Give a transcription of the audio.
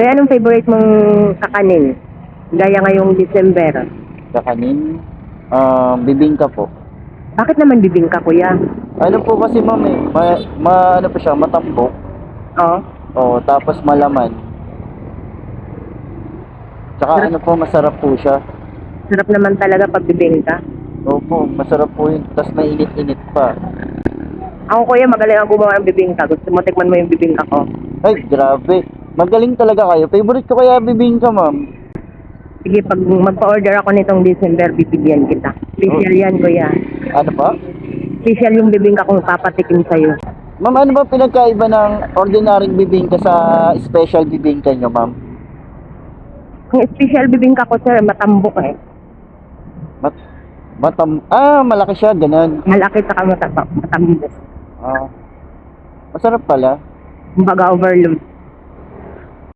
Kaya anong favorite mong kakanin? Gaya ngayong December. Kakanin, ah, bibingka po. Bakit naman bibingka, kuya? Ano po kasi ma'am eh, ma, ma ano po siya, matambok. Oo. Oh, tapos malaman. Tsaka ano po, masarap po siya. Sarap naman talaga pag bibingka. Opo, masarap po yun. Tapos may init-init pa. Ako, kuya, magaling ako gumawa ng bibingka. Gusto mo tikman mo yung bibingka ko? Ay, grabe. Magaling talaga kayo. Favorite ko kaya bibingka, ma'am. Sige, pag magpa-order ako nitong December, bibigyan kita. Special yan, kuya. Ano pa? Special yung bibingka kong papatikim sa'yo. Ma'am, ano ba pinagkaiba ng ordinaryong bibingka sa special bibingka nyo, ma'am? Ang special bibingka ko, sir, matambok eh. Mat matam ah, malaki siya, ganun. Malaki saka mata- matambok. Ah. Masarap pala. Kumbaga overload.